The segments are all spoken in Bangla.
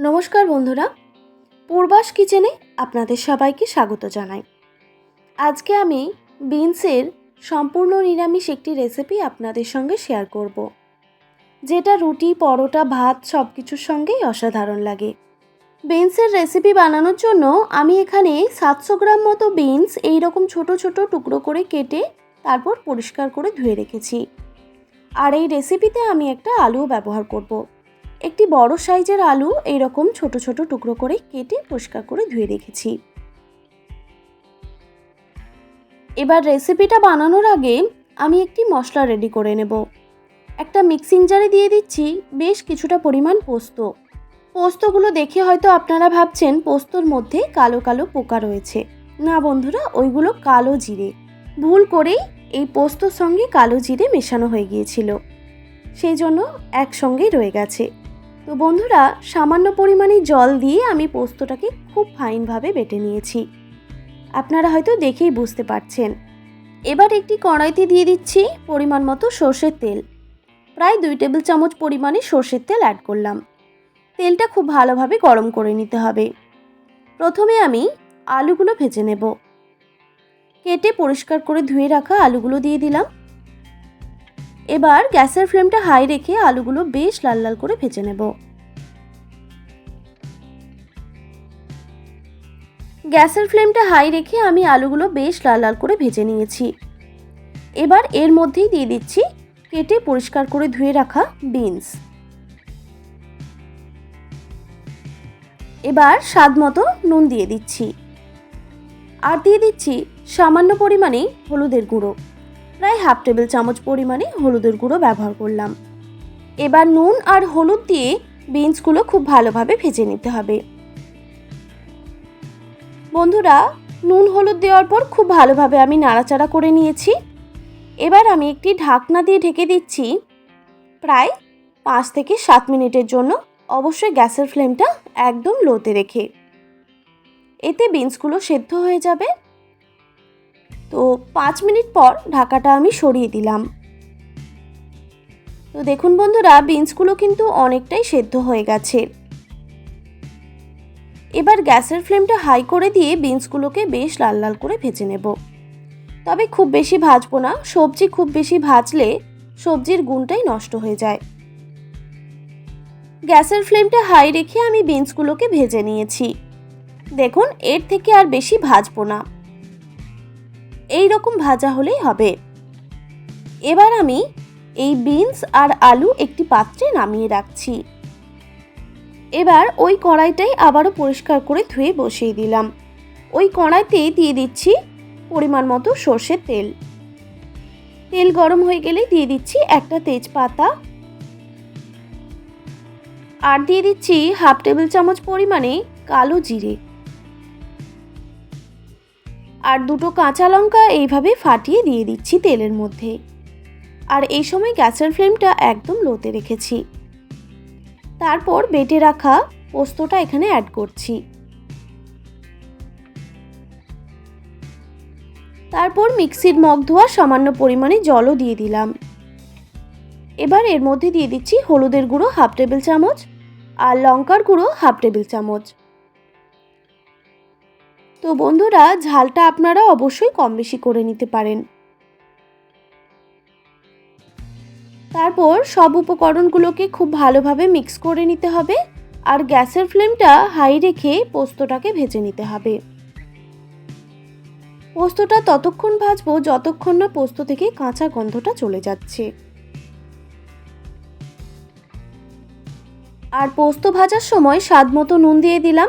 নমস্কার বন্ধুরা পূর্বাস কিচেনে আপনাদের সবাইকে স্বাগত জানাই আজকে আমি বিনসের সম্পূর্ণ নিরামিষ একটি রেসিপি আপনাদের সঙ্গে শেয়ার করব। যেটা রুটি, পরোটা, ভাত সব কিছুর সঙ্গেই অসাধারণ লাগে বিনসের রেসিপি বানানোর জন্য আমি এখানে সাতশো গ্রাম মতো বিনস এই রকম ছোট ছোট টুকরো করে কেটে তারপর পরিষ্কার করে ধুয়ে রেখেছি আর এই রেসিপিতে আমি একটা আলুও ব্যবহার করব। একটি বড় সাইজের আলু এইরকম ছোট ছোট টুকরো করে কেটে পরিষ্কার করে ধুয়ে রেখেছি। এবার রেসিপিটা বানানোর আগে আমি একটি মশলা রেডি করে নেব। একটা মিক্সিং জারে দিয়ে দিচ্ছি বেশ কিছুটা পরিমাণ পোস্ত। পোস্তগুলো দেখে হয়তো আপনারা ভাবছেন পোস্তর মধ্যে কালো কালো পোকা রয়েছে। না বন্ধুরা, ওইগুলো কালো জিরে। ভুল করেই এই পোস্তর সঙ্গে কালো জিরে মেশানো হয়ে গিয়েছিল। সেই জন্য একসঙ্গেই রয়ে গেছে। তো বন্ধুরা, সামান্য পরিমাণে জল দিয়ে আমি পোস্তটাকে খুব ফাইনভাবে বেটে নিয়েছি। আপনারা হয়তো দেখেই বুঝতে পারছেন। এবার একটি কড়াইতে দিয়ে দিচ্ছি পরিমাণ মতো সর্ষের তেল। প্রায় দুই টেবিল চামচ পরিমাণে সর্ষের তেল অ্যাড করলাম। তেলটা খুব ভালোভাবে গরম করে নিতে হবে। প্রথমে আমি আলুগুলো ভেজে নেব। কেটে পরিষ্কার করে ধুয়ে রাখা আলুগুলো দিয়ে দিলাম। এবার গ্যাসের ফ্লেমটা হাই রেখে আলুগুলো বেশ লাল লাল করে ভেজে নেব। গ্যাসের ফ্লেমটা হাই রেখে আমি আলুগুলো বেশ লাল লাল করে ভেজে নিয়েছি। এবার এর মধ্যেই দিয়ে দিচ্ছি কেটে পরিষ্কার করে ধুয়ে রাখা বিনস। এবার স্বাদ মতো নুন দিয়ে দিচ্ছি। আর দিয়ে দিচ্ছি সামান্য পরিমাণে হলুদের গুঁড়ো। প্রায় হাফ টেবিল চামচ পরিমাণে হলুদের গুঁড়ো ব্যবহার করলাম। এবার নুন আর হলুদ দিয়ে বিনসগুলো খুব ভালোভাবে ভেজে নিতে হবে। বন্ধুরা, নুন হলুদ দেওয়ার পর খুব ভালোভাবে আমি নাড়াচাড়া করে নিয়েছি। এবার আমি একটি ঢাকনা দিয়ে ঢেকে দিচ্ছি প্রায় পাঁচ থেকে সাত মিনিটের জন্য। অবশ্যই গ্যাসের ফ্লেমটা একদম লোতে রেখে। এতে বিনসগুলো সেদ্ধ হয়ে যাবে। তো পাঁচ মিনিট পর ঢাকাটা আমি সরিয়ে দিলাম। তো দেখুন বন্ধুরা, বিনসগুলো কিন্তু অনেকটাই সেদ্ধ হয়ে গেছে। এবার গ্যাসের ফ্লেমটা হাই করে দিয়ে বিনসগুলোকে বেশ লাল লাল করে ভেজে নেব। তবে খুব বেশি ভাজবো না, সবজি খুব বেশি ভাজলে সবজির গুণটাই নষ্ট হয়ে যায়। গ্যাসের ফ্লেমটা হাই রেখে আমি বিনসগুলোকে ভেজে নিয়েছি। দেখুন, এর থেকে আর বেশি ভাজবো না। এই রকম ভাজা হলেই হবে। এবার আমি এই বিনস আর আলু একটি পাত্রে নামিয়ে রাখছি। এবার ওই কড়াইটাই আবারও পরিষ্কার করে ধুয়ে বসিয়ে দিলাম। ওই কড়াইতেই দিয়ে দিচ্ছি পরিমাণ মতো সর্ষের তেল। তেল গরম হয়ে গেলেই দিয়ে দিচ্ছি একটা তেজপাতা। আর দিয়ে দিচ্ছি হাফ টেবিল চামচ পরিমাণে কালো জিরে। আর দুটো কাঁচা লঙ্কা এইভাবে ফাটিয়ে দিয়ে দিচ্ছি তেলের মধ্যে। আর এই সময় গ্যাসের ফ্লেমটা একদম লোতে রেখেছি। তারপর বেটে রাখা পোস্তটা এখানে অ্যাড করছি। তারপর মিক্সির মগ ধোয়া সামান্য পরিমাণে জলও দিয়ে দিলাম। এবার এর মধ্যে দিয়ে দিচ্ছি হলুদের গুঁড়ো হাফ টেবিল চামচ আর লঙ্কার গুঁড়ো হাফ টেবিল চামচ। তো বন্ধুরা, ঝালটা আপনারা অবশ্যই কম বেশি করে নিতে পারেন। তারপর সব উপকরণগুলোকে খুব ভালোভাবে মিক্স করে নিতে হবে আর গ্যাসের ফ্লেমটা হাই রেখে পোস্তটাকে ভেজে নিতে হবে। পোস্তটা ততক্ষণ ভাজবো যতক্ষণ না পোস্ত থেকে কাঁচা গন্ধটা চলে যাচ্ছে। আর পোস্ত ভাজার সময় স্বাদ মতো নুন দিয়ে দিলাম।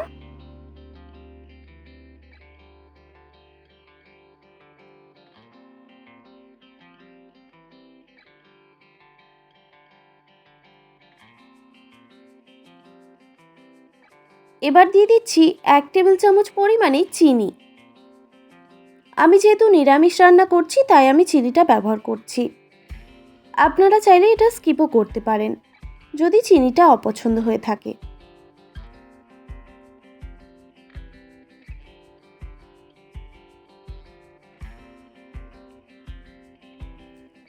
এবার দিয়ে দিচ্ছি এক টেবিল চামচ পরিমাণে চিনি। আমি যেহেতু নিরামিষ রান্না করছি, তাই আমি চিনিটা ব্যবহার করছি। আপনারা চাইলে এটা স্কিপও করতে পারেন, যদি চিনিটা অপছন্দ হয়ে থাকে।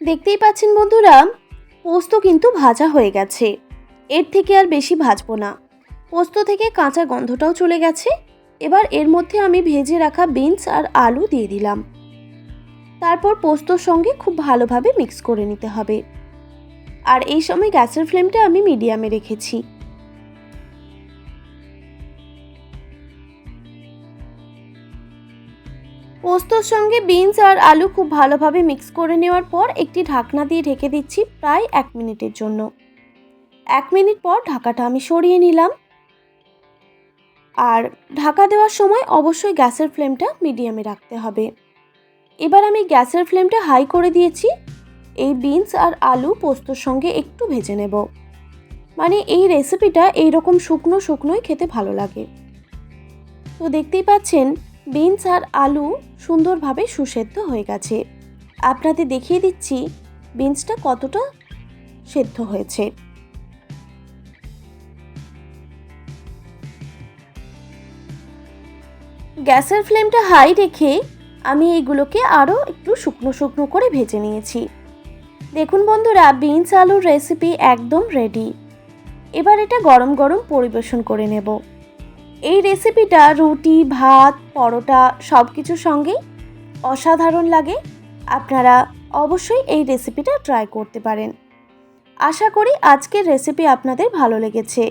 দেখতেই পাচ্ছেন বন্ধুরা, পোস্ত কিন্তু ভাজা হয়ে গেছে। এর থেকে আর বেশি ভাজবো না। পোস্ত থেকে কাঁচা গন্ধটাও চলে গেছে। এবার এর মধ্যে আমি ভেজে রাখা বিনস আর আলু দিয়ে দিলাম। তারপর পোস্তর সঙ্গে খুব ভালোভাবে মিক্স করে নিতে হবে। আর এই সময় গ্যাসের ফ্লেমটা আমি মিডিয়ামে রেখেছি। পোস্তর সঙ্গে বিনস আর আলু খুব ভালোভাবে মিক্স করে নেওয়ার পর একটি ঢাকনা দিয়ে ঢেকে দিচ্ছি প্রায় এক মিনিটের জন্য। এক মিনিট পর ঢাকাটা আমি সরিয়ে নিলাম। আর ঢাকা দেওয়ার সময় অবশ্যই গ্যাসের ফ্লেমটা মিডিয়ামে রাখতে হবে। এবার আমি গ্যাসের ফ্লেমটা হাই করে দিয়েছি। এই বিনস আর আলু পোস্তর সঙ্গে একটু ভেজে নেব। মানে এই রেসিপিটা এইরকম শুকনো শুকনোই খেতে ভালো লাগে। তো দেখতেই পাচ্ছেন, বিনস আর আলু সুন্দরভাবে সুসেদ্ধ হয়ে গেছে। আপনাদের দেখিয়ে দিচ্ছি, বিনসটা কতটা সেদ্ধ হয়েছে। গ্যাসের ফ্লেমটা হাই রেখে আমি এইগুলোকে আরও একটু শুকনো শুকনো করে ভেজে নিয়েছি। দেখুন বন্ধুরা, বিনস আলুর রেসিপি একদম রেডি এবার এটা গরম গরম পরিবেশন করে নেব। এই রেসিপিটা রুটি, ভাত, পরোটা সব কিছুর সঙ্গেই অসাধারণ লাগে। আপনারা অবশ্যই এই রেসিপিটা ট্রাই করতে পারেন। আশা করি আজকের রেসিপি আপনাদের ভালো লেগেছে।